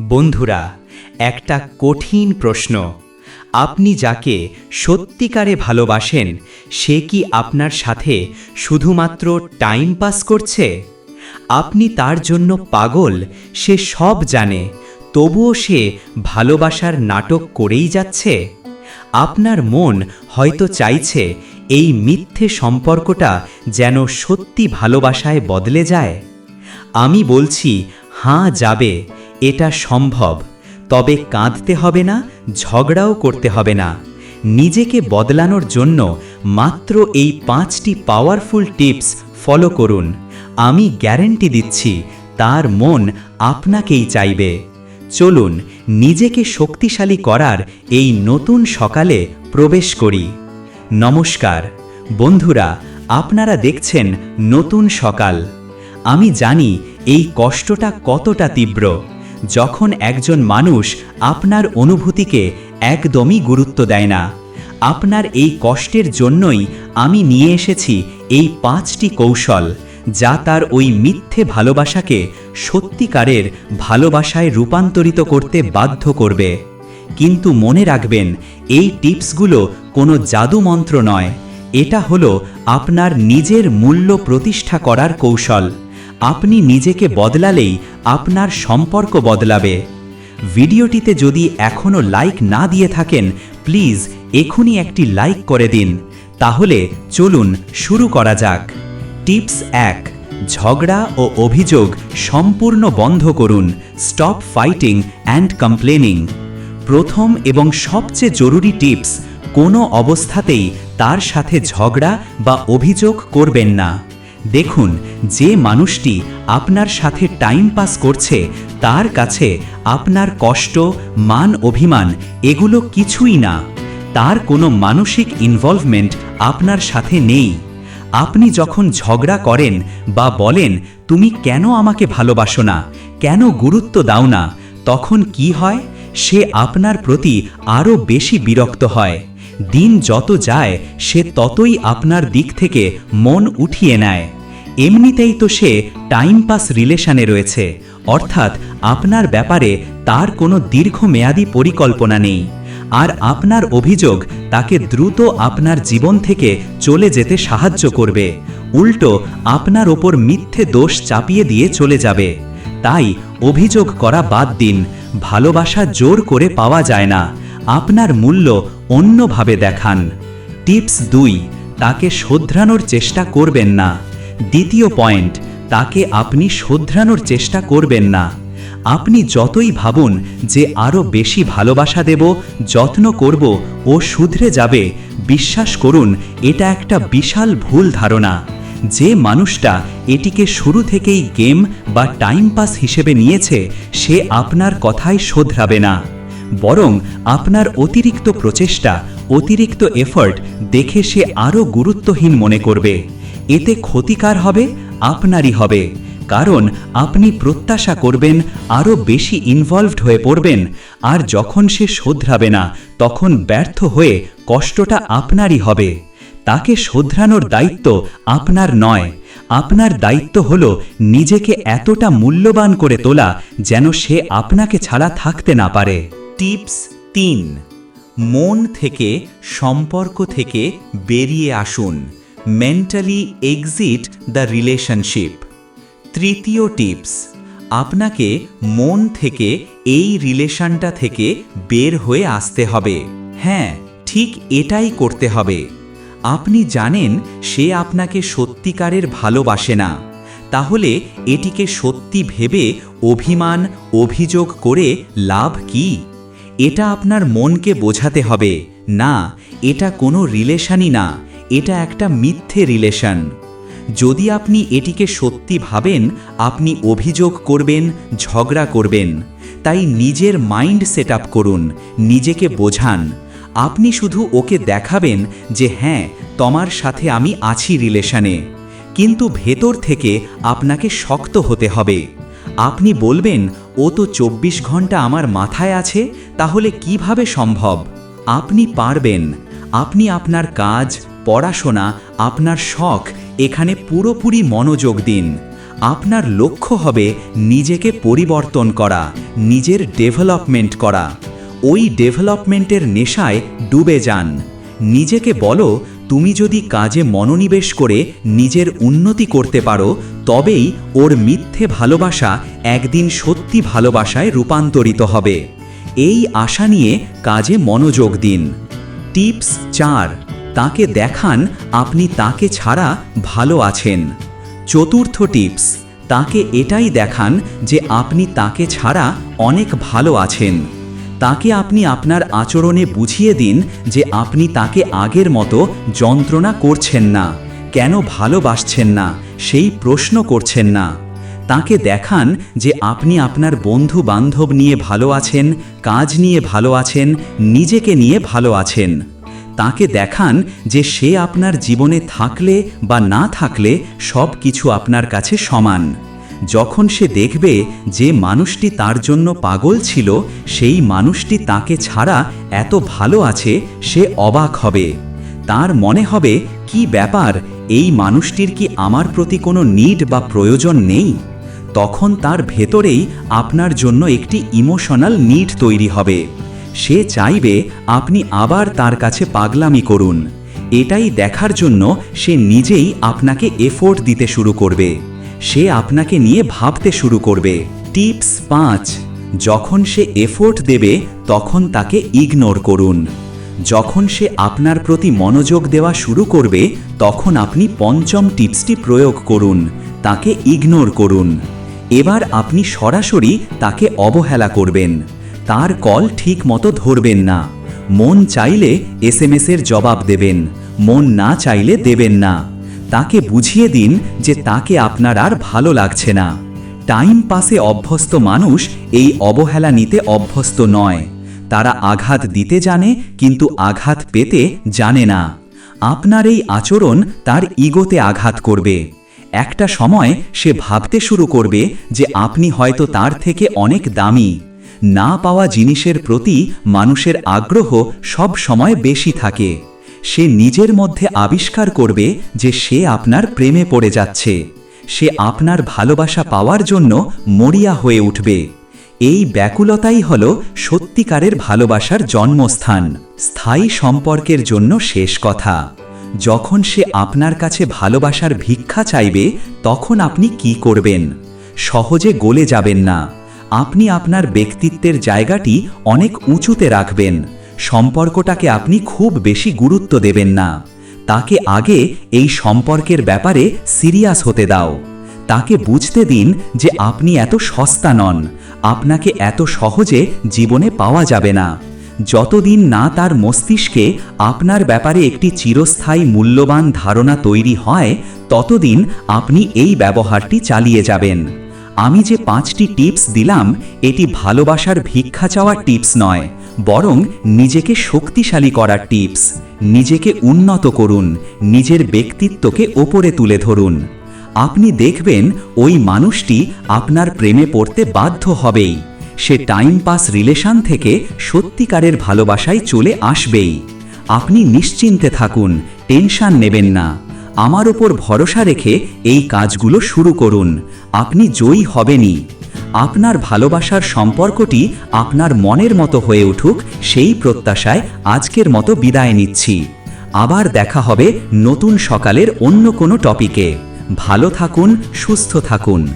বন্ধুরা, একটা কঠিন প্রশ্ন। আপনি যাকে সত্যিকারে ভালোবাসেন, সে কি আপনার সাথে শুধুমাত্র টাইম পাস করছে? আপনি তার জন্য পাগল, সে সব জানে, তবুও সে ভালোবাসার নাটক করেই যাচ্ছে? আপনার মন হয়তো চাইছে এই মিথ্যে সম্পর্কটা যেন সত্যি ভালোবাসায় বদলে যায়। আমি বলছি, হাঁ, যাবে। এটা সম্ভব, তবে কাঁদতে হবে না, ঝগড়াও করতে হবে না। নিজেকে বদলানোর জন্য মাত্র এই পাঁচটি পাওয়ারফুল টিপস ফলো করুন। আমি গ্যারেন্টি দিচ্ছি, তার মন আপনাকেই চাইবে। চলুন, নিজেকে শক্তিশালী করার এই নতুন সকালে প্রবেশ করি। নমস্কার। বন্ধুরা, আপনারা দেখছেন নতুন সকাল। আমি জানি এই কষ্টটা কতটা তীব্র। যখন একজন মানুষ আপনার অনুভূতিকে একদমই গুরুত্ব দেয় না, আপনার এই কষ্টের জন্যই আমি নিয়ে এসেছি এই পাঁচটি কৌশল যা তার ওই মিথ্যে ভালোবাসাকে সত্যিকারের ভালোবাসায় রূপান্তরিত করতে বাধ্য করবে। কিন্তু মনে রাখবেন, এই টিপসগুলো কোনো জাদু মন্ত্র নয়। এটা হলো আপনার নিজের মূল্য প্রতিষ্ঠা করার কৌশল। আপনি নিজেকে বদলালেই আপনার সম্পর্ক বদলাবে। ভিডিওটিতে যদি এখনও লাইক না দিয়ে থাকেন, প্লিজ এখনই একটি লাইক করে দিন। তাহলে চলুন শুরু করা যাক। টিপস এক, ঝগড়া ও অভিযোগ সম্পূর্ণ বন্ধ করুন। Stop fighting and complaining. প্রথম এবং সবচেয়ে জরুরি টিপস, কোনো অবস্থাতেই তার সাথে ঝগড়া বা অভিযোগ করবেন না। দেখুন, যে মানুষটি আপনার সাথে টাইম পাস করছে, তার কাছে আপনার কষ্ট, মান, অভিমান, এগুলো কিছুই না। তার কোনো মানসিক ইনভলভমেন্ট আপনার সাথে নেই। আপনি যখন ঝগড়া করেন বা বলেন, তুমি কেন আমাকে ভালোবাসো না? কেন গুরুত্ব দাও না? তখন কি হয়? সে আপনার প্রতি আরও বেশি বিরক্ত হয়। দিন যত যায়, সে ততই আপনার দিক থেকে মন উঠিয়ে নেয়। এমনিতেই তো সে টাইম পাস রিলেশনে রয়েছে। অর্থাৎ আপনার ব্যাপারে তার কোনো দীর্ঘমেয়াদী পরিকল্পনা নেই। আর আপনার অভিযোগ তাকে দ্রুত আপনার জীবন থেকে চলে যেতে সাহায্য করবে। উল্টো আপনার ওপর মিথ্যে দোষ চাপিয়ে দিয়ে চলে যাবে। তাই অভিযোগ করা বাদ দিন। ভালোবাসা জোর করে পাওয়া যায় না। আপনার মূল্য অন্যভাবে দেখান। টিপস দুই, তাকে শোধরানোর চেষ্টা করবেন না। দ্বিতীয় পয়েন্ট, তাকে আপনি শোধরানোর চেষ্টা করবেন না। আপনি যতই ভাবুন যে আরও বেশি ভালোবাসা দেব, যত্ন করব ও শুধরে যাবে, বিশ্বাস করুন, এটা একটা বিশাল ভুল ধারণা। যে মানুষটা এটিকে শুরু থেকেই গেম বা টাইম পাস হিসেবে নিয়েছে, সে আপনার কথাই শোধরাবে না। বরং আপনার অতিরিক্ত প্রচেষ্টা, অতিরিক্ত এফর্ট দেখে সে আরও গুরুত্বহীন মনে করবে। এতে ক্ষতিকার হবে, আপনারই হবে। কারণ আপনি প্রত্যাশা করবেন, আরও বেশি ইনভলভড হয়ে পড়বেন, আর যখন সে শোধরাবে না, তখন ব্যর্থ হয়ে কষ্টটা আপনারই হবে। তাকে শোধরানোর দায়িত্ব আপনার নয়। আপনার দায়িত্ব হল নিজেকে এতটা মূল্যবান করে তোলা, যেন সে আপনাকে ছাড়া থাকতে না পারে। টিপস তিন। মন থেকে, সম্পর্ক থেকে বেরিয়ে আসুন। মেন্টালি এক্সিট দ্য রিলেশনশিপ তৃতীয় টিপস, আপনাকে মন থেকে এই রিলেশনটা থেকে বের হয়ে আসতে হবে। হ্যাঁ ঠিক এটাই করতে হবে। আপনি জানেন সে আপনাকে সত্যিকারের ভালোবাসে না। তাহলে এটিকে সত্যি ভেবে অভিমান, অভিযোগ করে লাভ কি? এটা আপনার মনকে বোঝাতে হবে। না, এটা কোনো রিলেশনই না, এটা একটা মিথ্যে রিলেশন। যদি আপনি এটিকে সত্যি ভাবেন, আপনি অভিযোগ করবেন, ঝগড়া করবেন। তাই নিজের মাইন্ড সেট করুন, নিজেকে বোঝান। আপনি শুধু ওকে দেখাবেন যে হ্যাঁ তোমার সাথে আমি আছি রিলেশনে। কিন্তু ভেতর থেকে আপনাকে শক্ত হতে হবে। আপনি বলবেন, ও তো চব্বিশ ঘণ্টা আমার মাথায় আছে, তাহলে কীভাবে সম্ভব? আপনি পারবেন। আপনি আপনার কাজ, পড়াশোনা, আপনার শখ, এখানে পুরোপুরি মনোযোগ দিন। আপনার লক্ষ্য হবে নিজেকে পরিবর্তন করা, নিজের ডেভেলপমেন্ট করা। ওই ডেভেলপমেন্টের নেশায় ডুবে যান। নিজেকে বলো তুমি যদি কাজে মনোনিবেশ করে নিজের উন্নতি করতে পারো, তবেই ওর মিথ্যে ভালোবাসা একদিন সত্যি ভালোবাসায় রূপান্তরিত হবে। এই আশা নিয়ে কাজে মনোযোগ দিন। টিপস চার, তাকে দেখান আপনি তাকে ছাড়া ভালো আছেন। চতুর্থ টিপস, তাকে এটাই দেখান যে আপনি তাকে ছাড়া অনেক ভালো আছেন। তাকে আপনি আপনার আচরণে বুঝিয়ে দিন যে আপনি তাকে আগের মতো যন্ত্রণা করছেন না, কেন ভালোবাসছেন না, সেই প্রশ্ন করছেন না। তাকে দেখান যে আপনি আপনার বন্ধু বান্ধব নিয়ে ভালো আছেন, কাজ নিয়ে ভালো আছেন, নিজেকে নিয়ে ভালো আছেন। তাকে দেখান যে সে আপনার জীবনে থাকলে বা না থাকলে সব কিছু আপনার কাছে সমান। যখন সে দেখবে যে মানুষটি তার জন্য পাগল ছিল, সেই মানুষটি তাকে ছাড়া এত ভালো আছে, সে অবাক হবে। তার মনে হবে, কি ব্যাপার, এই মানুষটির কি আমার প্রতি কোনো নিড বা প্রয়োজন নেই? তখন তার ভেতরেই আপনার জন্য একটি ইমোশনাল নিড তৈরি হবে। সে চাইবে, আপনি আবার তার কাছে পাগলামি করুন। এটাই দেখার জন্য সে নিজেই আপনাকে এফোর্ট দিতে শুরু করবে। সে আপনাকে নিয়ে ভাবতে শুরু করবে। টিপস পাঁচ, যখন সে এফোর্ট দেবে, তখন তাকে ইগনোর করুন। যখন সে আপনার প্রতি মনোযোগ দেওয়া শুরু করবে, তখন আপনি পঞ্চম টিপসটি প্রয়োগ করুন, তাকে ইগনোর করুন। এবার আপনি সরাসরি তাকে অবহেলা করবেন। তার কল ঠিক মতো ধরবেন না। মন চাইলে এস এর জবাব দেবেন, মন না চাইলে দেবেন না। তাকে বুঝিয়ে দিন যে তাকে আপনার আর ভালো লাগছে না। টাইম পাসে অভ্যস্ত মানুষ এই অবহেলা নিতে অভ্যস্ত নয়। তারা আঘাত দিতে জানে, কিন্তু আঘাত পেতে জানে না। আপনার এই আচরণ তার ইগোতে আঘাত করবে। একটা সময় সে ভাবতে শুরু করবে যে আপনি হয়তো তার থেকে অনেক দামি। না পাওয়া জিনিসের প্রতি মানুষের আগ্রহ সব সময় বেশি থাকে। সে নিজের মধ্যে আবিষ্কার করবে যে সে আপনার প্রেমে পড়ে যাচ্ছে। সে আপনার ভালোবাসা পাওয়ার জন্য মরিয়া হয়ে উঠবে। এই ব্যাকুলতাই হল সত্যিকারের ভালোবাসার জন্মস্থান, স্থায়ী সম্পর্কের জন্য শেষ কথা। যখন সে আপনার কাছে ভালোবাসার ভিক্ষা চাইবে, তখন আপনি কি করবেন? সহজে গলে যাবেন না। আপনি আপনার ব্যক্তিত্বের জায়গাটি অনেক উঁচুতে রাখবেন। সম্পর্কটাকে আপনি খুব বেশি গুরুত্ব দেবেন না। তাকে আগে এই সম্পর্কের ব্যাপারে সিরিয়াস হতে দাও। তাকে বুঝতে দিন যে আপনি এত সস্তা নন। আপনাকে এত সহজে জীবনে পাওয়া যাবে না। যতদিন না তার মস্তিষ্কে আপনার ব্যাপারে একটি চিরস্থায়ী মূল্যবান ধারণা তৈরি হয়, ততদিন আপনি এই ব্যবহারটি চালিয়ে যাবেন। আমি যে পাঁচটি টিপস দিলাম, এটি ভালোবাসার ভিক্ষা চাওয়ার টিপস নয়। বরং নিজেকে শক্তিশালী করার টিপস। নিজেকে উন্নত করুন। নিজের ব্যক্তিত্বকে ওপরে তুলে ধরুন। আপনি দেখবেন ওই মানুষটি আপনার প্রেমে পড়তে বাধ্য হবেই। সে টাইম পাস রিলেশন থেকে সত্যিকারের ভালোবাসায় চলে আসবেই। আপনি নিশ্চিন্তে থাকুন, টেনশন নেবেন না। আমার ওপর ভরসা রেখে এই কাজগুলো শুরু করুন। আপনি জয়ী হবেনই। আপনার ভালোবাসার সম্পর্কটি আপনার মনের মতো হয়ে উঠুক, সেই প্রত্যাশায় আজকের মতো বিদায় নিচ্ছি। আবার দেখা হবে নতুন সকালের অন্য কোনো টপিকে। ভালো থাকুন, সুস্থ থাকুন।